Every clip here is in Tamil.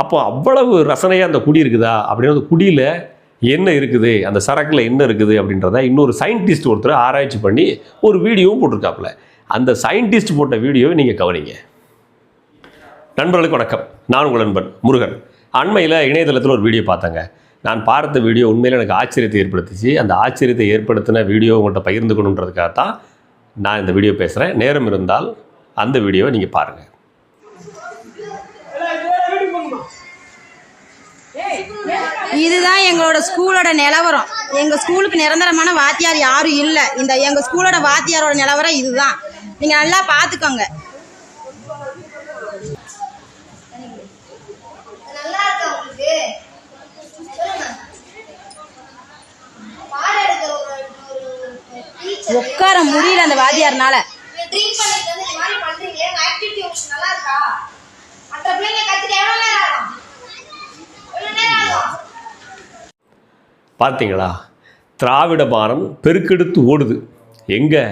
அப்போ அவ்வளவு ரசனையாக அந்த குடி இருக்குதா? அப்படின்னு அந்த குடியில் என்ன இருக்குது? அந்த சரக்கில் என்ன இருக்குது? அப்படின்றத இன்னொரு சயின்டிஸ்ட் ஒருத்தர் ஆராய்ச்சி பண்ணி ஒரு வீடியோவும் போட்டிருக்காப்புல. அந்த சயின்டிஸ்ட் போட்ட வீடியோவை நீங்கள் கவனிங்க. நண்பர்களுக்கு வணக்கம். நான் உங்கள் நண்பன் முருகன். அண்மையில் இணையதளத்தில் ஒரு வீடியோ பார்த்தேங்க. நான் பார்த்த வீடியோ உண்மையில் எனக்கு ஆச்சரியத்தை ஏற்படுத்திச்சு. அந்த ஆச்சரியத்தை ஏற்படுத்தின வீடியோ உங்கள்கிட்ட பகிர்ந்துக்கணுன்றதுக்காக தான் நான் இந்த வீடியோ பேசுகிறேன் நேரம் இருந்தால் அந்த வீடியோவை நீங்கள் பாருங்கள் இதுதான் எங்களோட ஸ்கூலோட நிலவரம். எங்க ஸ்கூலுக்கு நிரந்தரமான வாத்தியார் யாரும் இல்ல. இந்த எங்க ஸ்கூலோட வாத்தியாரோட நிலவரம் இதுதான். நீங்க நல்லா டீச்சர் உட்கார முடியல அந்த வாத்தியார்னால ட்ரிங்க் பண்ணிட்டு வந்து இந்த மாதிரி பண்றீங்களே உங்க ஆக்டிவிட்டி உங்களுக்கு நல்லா இருக்கா மற்ற பிள்ளைங்க கத்துட்டு எவ்வளவு நேரம் ஆகும் எவ்வளவு நேரம் ஆகும் பார்த்தீங்களா? திராவிட பாரம் பெருக்கெடுத்து ஓடுது. எங்கே?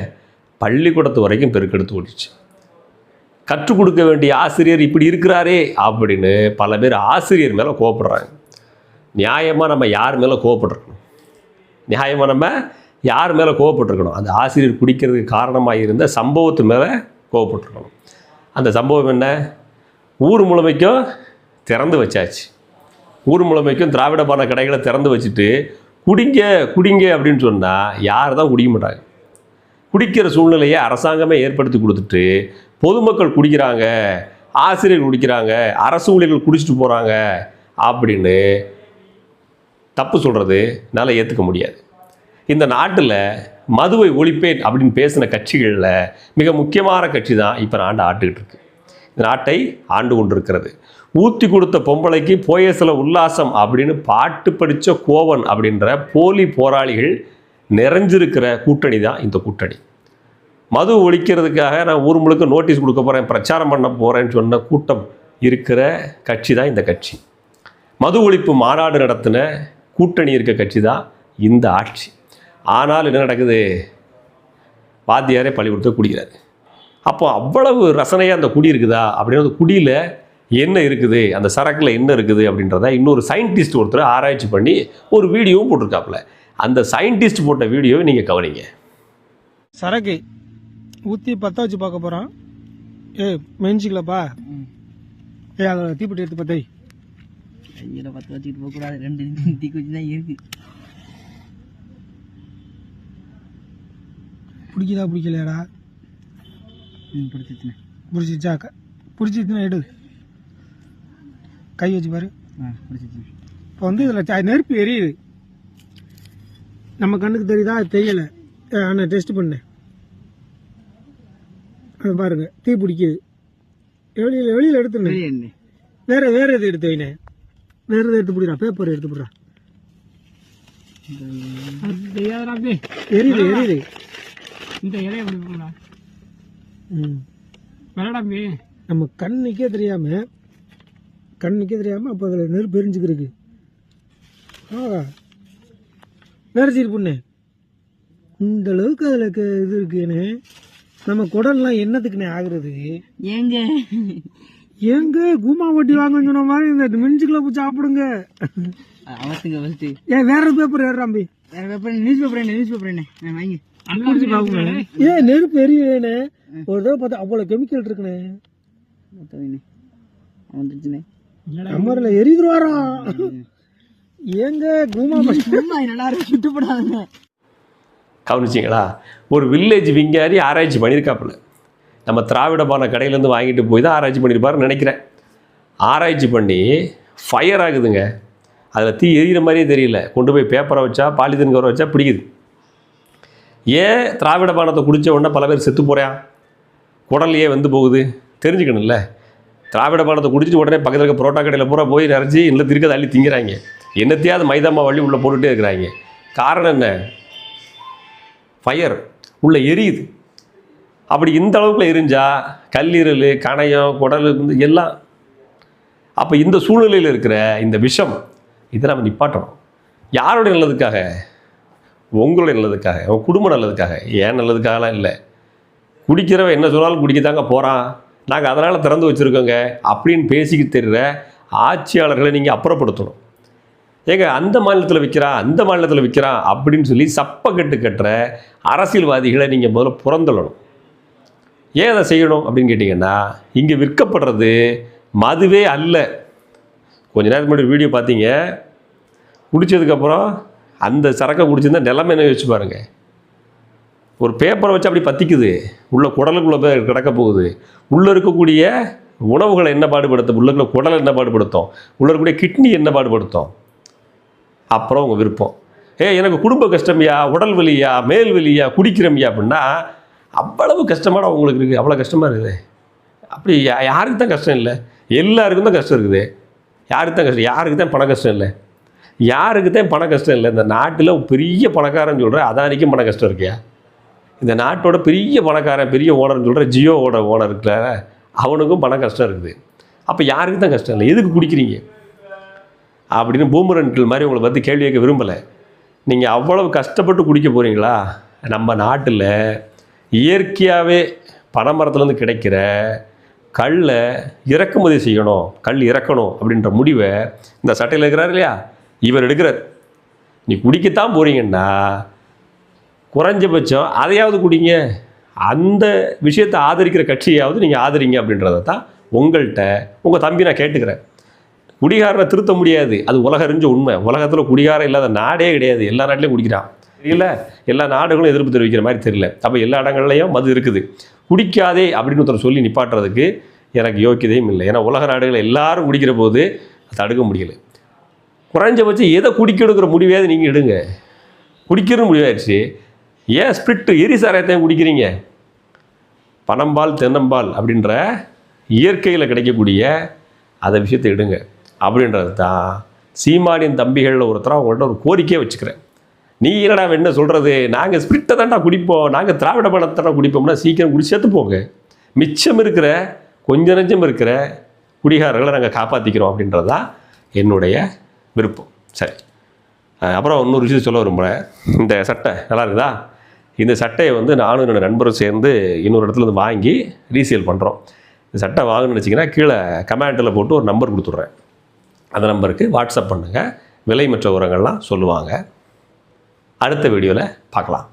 பள்ளிக்கூடத்து வரைக்கும் பெருக்கெடுத்து ஓடிச்சு கற்றுக் கொடுக்க வேண்டிய ஆசிரியர் இப்படி இருக்கிறாரே அப்படின்னு பல பேர் ஆசிரியர் மேலே கோவப்படுறாங்க. நியாயமாக நம்ம யார் மேலே கோவப்பட்டிருக்கணும்? நியாயமாக நம்ம யார் மேலே கோவப்பட்டிருக்கணும்? அந்த ஆசிரியர் குடிக்கிறதுக்கு காரணமாக இருந்த சம்பவத்து மேலே கோவப்பட்டிருக்கணும். அந்த சம்பவம் என்ன? ஊர் முழுமைக்கும் திறந்து வச்சாச்சு. ஊர் முழுமைக்கும் திராவிட பான கடைகளை திறந்து வச்சுட்டு குடிங்க குடிங்க அப்படின்னு சொன்னால் யார் தான் குடிக்க மாட்டாங்க. குடிக்கிற சூழ்நிலையை அரசாங்கமே ஏற்படுத்தி கொடுத்துட்டு பொதுமக்கள் குடிக்கிறாங்க ஆசிரியர்கள் குடிக்கிறாங்க அரசு ஊழியர்கள் குடிச்சிட்டு போகிறாங்க அப்படின்னு தப்பு சொல்கிறது என்னால் ஏற்றுக்க முடியாது. இந்த நாட்டில் மதுவை ஒழிப்பேன் அப்படின்னு பேசின கட்சிகளில் மிக முக்கியமான கட்சி தான் இப்போ நான் ஆண்டு ஆட்டுக்கிட்டு இருக்கு நாட்டை ஆண்டு கொண்டிருக்கிறது. ஊத்தி கொடுத்த பொம்பளைக்கு போயசில உல்லாசம் அப்படின்னு பாட்டு படித்த கோவன் அப்படின்ற போலி போராளிகள் நிறைஞ்சிருக்கிற கூட்டணி தான் இந்த கூட்டணி. மது ஒழிக்கிறதுக்காக நான் ஊர் முழுக்க நோட்டீஸ் கொடுக்க போகிறேன் பிரச்சாரம் பண்ண போகிறேன்னு சொன்ன கூட்டம் இருக்கிற கட்சி தான் இந்த கட்சி. மது ஒழிப்பு மாநாடு நடத்தின கூட்டணி இருக்க கட்சி தான் இந்த ஆட்சி. ஆனால் என்ன நடக்குது? வாத்தியாரே பள்ளிக்கூடத்தை குடிக்கிறாரு. அப்போ அவ்வளவு ரசனையாக அந்த குடி இருக்குதா? அப்படின்னு அந்த குடியில் என்ன இருக்குது? அந்த சரக்கில் என்ன இருக்குது? அப்படின்றத இன்னொரு சயின்டிஸ்ட் ஒருத்தர் ஆராய்ச்சி பண்ணி ஒரு வீடியோவும் போட்டிருக்காப்புல. அந்த சயின்டிஸ்ட் போட்ட வீடியோவை நீங்கள் கவனிங்க. சரக்கு. ஊற்றி பற்ற வச்சு பார்க்க போகிறோம் ஏ மெஞ்சிக்கலப்பா ஏ அதில் தீப்பெட்டி எடுத்து பத்தை. கையில பத்து வச்சுக்கிட்டு போக கூடாது. ரெண்டு தீக்கு வச்சு தான் இருக்கு. பிடிக்குதா பிடிக்கலையாடா? ம் பிடிச்சிச்சுண்ணே பிடிச்சிச்சா க- பிடிச்சிச்சுன்னா எடு கை வச்சு பாரு ஆ பிடிச்சிச்சுண்ணே இப்போ வந்து இதில் நெருப்பு எரியுது நம்ம கண்ணுக்கு தெரியுதா அது தெரியல ஆனால் டெஸ்ட் பண்ணேன் அது பாருங்க தீ பிடிக்குது வெளியில் வெளியில் வெளியே வேற வேற எது எடுத்து வைனே வேற எது எடுத்து பிடிறா பேப்பர் எடுத்து பிடிறா எரியுது எரியுது இந்த இலைய எப்படி போகலாம் ம். விளாடாமே நம்ம கண்ணுக்கே தெரியாம கண்ணுக்கே தெரியாம அப்போ அதில் நெருப்பு எரிஞ்சுக்கிருக்கு. ஆ. வேற சீர் பொண்ணு. இந்த அளவுக்கு அதில் இது இருக்குன்னு நம்ம குடல்லாம் என்னத்துக்குண்ணே ஆகுறது? ஏங்க? எங்க கூமா வட்டி வாங்கன்னு சொன்ன மாதிரி இந்த மின்சுக்குள்ள போய் சாப்பிடுங்க. அவத்துங்க ஃபஸ்ட்டு ஏன் வேற பேப்பர் ஏறாம்பி வேற பேப்பர் நியூஸ் பேப்பர் என்ன? நியூஸ் பேப்பர் என்ன? நான் வாங்கி. ஏன் நெருப்பு எரியுதுண்ணே ஒரு தடவை பார்த்தா அவ்வளோ கெமிக்கல் இருக்குண்ணே. மொத்தம் வந்துருச்சுண்ணே. அமரில் ஏங்க கூமா நல்லா இருக்கு சுட்டுப்படாதுங்க. கவனிச்சிங்களா? ஒரு வில்லேஜ் விஞ்ஞானி ஆராய்ச்சி பண்ணியிருக்காப்புல. நம்ம திராவிட பான கடையிலேருந்து வாங்கிட்டு போய் தான் ஆராய்ச்சி பண்ணியிருப்பாருன்னு நினைக்கிறேன். ஆராய்ச்சி பண்ணி ஃபயர் ஆகுதுங்க. அதில் தீ எரியிற மாதிரியே தெரியல. கொண்டு போய் பேப்பரை வச்சா பாலித்தீன் கவரை வச்சா பிடிக்குது. ஏன் திராவிட பானத்தை குடித்த உடனே பல பேர் செத்து போகிறான் குடல்லையே வந்து போகுது. தெரிஞ்சுக்கணும்ல. திராவிட பானத்தை குடிச்சிட்டு உடனே பக்கத்தில் இருக்க புரோட்டா கடையில் பூரா போய் நிறைச்சி இல்லை திருக்க தள்ளி திங்கிறாங்க. என்னத்தையாவது மைதாமா வள்ளி உள்ளே போட்டுகிட்டே இருக்கிறாங்க. காரணம் என்ன? ஃபயர் உள்ளே எரியுது. அப்படி இந்த அளவுக்குள்ள எரிஞ்சால் கல்லீரல் கணையம் குடல் எல்லாம். அப்போ இந்த சூழ்நிலையில் இருக்கிற இந்த விஷம் இதை நம்ம நிப்பாட்டணும். யாருடைய நல்லதுக்காக? உங்களுடைய நல்லதுக்காக உன் குடும்ப நல்லதுக்காக. ஏன் நல்லதுக்காகலாம் இல்லை? குடிக்கிறவன் என்ன சொன்னாலும் குடிக்கத்தாங்க போகிறான் நாங்கள் அதனால் திறந்து வச்சுருக்கோங்க. அப்படின்னு பேசிக்கிட்டு தெரிகிற ஆட்சியாளர்களை நீங்கள் அப்புறப்படுத்தணும். ஏங்க அந்த மாநிலத்தில் விற்கிறான் அந்த மாநிலத்தில் விற்கிறான் அப்படின்னு சொல்லி சப்பக்கட்டு கட்டுற அரசியல்வாதிகளை நீங்கள் முதல்ல புறந்தள்ளணும். ஏன் அதை செய்யணும் அப்படின்னு கேட்டிங்கன்னா இங்கே விற்கப்படுறது மதுவே அல்ல. கொஞ்ச நேரத்துக்கு முன்னாடி வீடியோ பார்த்தீங்க. குடித்ததுக்கப்புறம் அந்த சரக்கை குடிச்சிருந்தா நிலைமை என்ன யோசிச்சு பாருங்க. ஒரு பேப்பரை வச்சு அப்படி பற்றிக்குது உள்ள குடலுக்குள்ளே போய் கிடக்க போகுது. உள்ளே இருக்கக்கூடிய உணவுகளை என்ன பாடுபடுத்தும்? உள்ளக்குள்ள குடலை என்ன பாடுபடுத்தும்? உள்ளே இருக்கக்கூடிய கிட்னி என்ன பாடுபடுத்தும்? அப்புறம் உங்கள் விருப்பம். ஏ எனக்கு குடும்ப கஷ்டம்யா? உடல் வலியா? மேல் வலியா? குடிக்கிறமியா? அப்படின்னா அவ்வளவு கஷ்டமான உங்களுக்கு இருக்குது அவ்வளோ கஷ்டமாக இருக்குது. அப்படி யா- யாருக்கு தான் கஷ்டம் இல்லை? எல்லாருக்கும் தான் கஷ்டம் இருக்குது. யாருக்கு தான் கஷ்டம்? யாருக்கு தான் பண கஷ்டம் இல்லை? யாருக்கு தான் பண கஷ்டம் இல்லை. இந்த நாட்டில் பெரிய பணக்காரன் சொல்கிற அதானிக்கும் பண கஷ்டம் இருக்கியா? இந்த நாட்டோட பெரிய பணக்காரன் பெரிய ஓனர்னு சொல்கிற ஜியோவோட ஓனர் இருக்கிற அவனுக்கும் பண கஷ்டம் இருக்குது. அப்போ யாருக்கு தான் கஷ்டம் இல்லை? எதுக்கு குடிக்கிறீங்க? அப்படின்னு பூமரன்கள் மாதிரி உங்களை பற்றி கேள்வி கேட்க விரும்பலை. நீங்கள் அவ்வளவு கஷ்டப்பட்டு குடிக்க போகிறீங்களா நம்ம நாட்டில் இயற்கையாகவே பனைமரத்துலேருந்து கிடைக்கிற கல்லை இறக்குமதி செய்யணும் கல் இறக்கணும் அப்படின்ற முடிவை இந்த சட்டையில் இருக்கிறார் இல்லையா? இவர் எடுக்கிறார். நீ குடிக்கத்தான் போகிறீங்கன்னா குறைஞ்சபட்சம் அதையாவது குடிங்க. அந்த விஷயத்தை ஆதரிக்கிற கட்சியாவது நீங்கள் ஆதரிங்க அப்படின்றத தான் உங்கள்கிட்ட உங்கள் தம்பி நான் கேட்டுக்கிறேன். குடிகாரனை திருத்த முடியாது. அது உலக அறிஞ்ச உண்மை. உலகத்தில் குடிகாரம் இல்லாத நாடே கிடையாது. எல்லா நாட்டிலையும் குடிக்கிறான். தெரியல? எல்லா நாடுகளும் எதிர்ப்பு தெரிவிக்கிற மாதிரி தெரியல. அப்போ எல்லா இடங்கள்லையும் மது இருக்குது. குடிக்காதே அப்படின்னு ஒருத்தர் சொல்லி நிப்பாட்டுறதுக்கு எனக்கு யோக்கியதையும் இல்லை. ஏன்னா உலக நாடுகள் எல்லாரும் குடிக்கிற போது தடுக்க முடியலை. குறைஞ்சபட்சம் எதை குடிக்கணுங்கிற முடிவையாவது நீங்கள் எடுங்க. குடிக்கிற முடிவாயிடுச்சு. ஏன் ஸ்பிரிட்டு எரி சாராயத்தையும் குடிக்கிறீங்க? பனம்பால் தென்னம்பால் அப்படின்ற இயற்கையில் கிடைக்கக்கூடிய அந்த விஷயத்தை எடுங்க. அப்படின்றது தான் சீமானின் தம்பிகளில் ஒருத்தர் அவங்கள்ட்ட ஒரு கோரிக்கையை வச்சுக்கிறேன். நீ என்னடா என்ன சொல்கிறது நாங்கள் ஸ்பிரிட்டை தான்டா குடிப்போம். நாங்கள் திராவிட பணத்தை குடிப்போம்னா சீக்கிரம் குடி சேர்த்து போங்க. மிச்சம் இருக்கிற கொஞ்ச நெஞ்சம் இருக்கிற குடிகாரர்களை நாங்கள் காப்பாற்றிக்கிறோம் அப்படின்றது தான் என்னுடைய விருப்பம். சரி. அப்புறம் இன்னொரு விஷயத்தை சொல்ல விரும்புகிறேன் இந்த சட்டை நல்லா இருக்குதா? இந்த சட்டையை வந்து நானும் என்னோடய நண்பரும் சேர்ந்து இன்னொரு இடத்துல இருந்து வாங்கி ரீசேல் பண்ணுறோம் இந்த சட்டை வாங்கணும்னு வச்சிங்கன்னா கீழே கமெண்ட்டில் போட்டு ஒரு நம்பர் கொடுத்துட்றேன். அந்த நம்பருக்கு வாட்ஸ்அப் பண்ணுங்கள் விலை மற்ற உரங்கள்லாம் சொல்லுவாங்க. அடுத்த வீடியோவில் பார்க்கலாம்.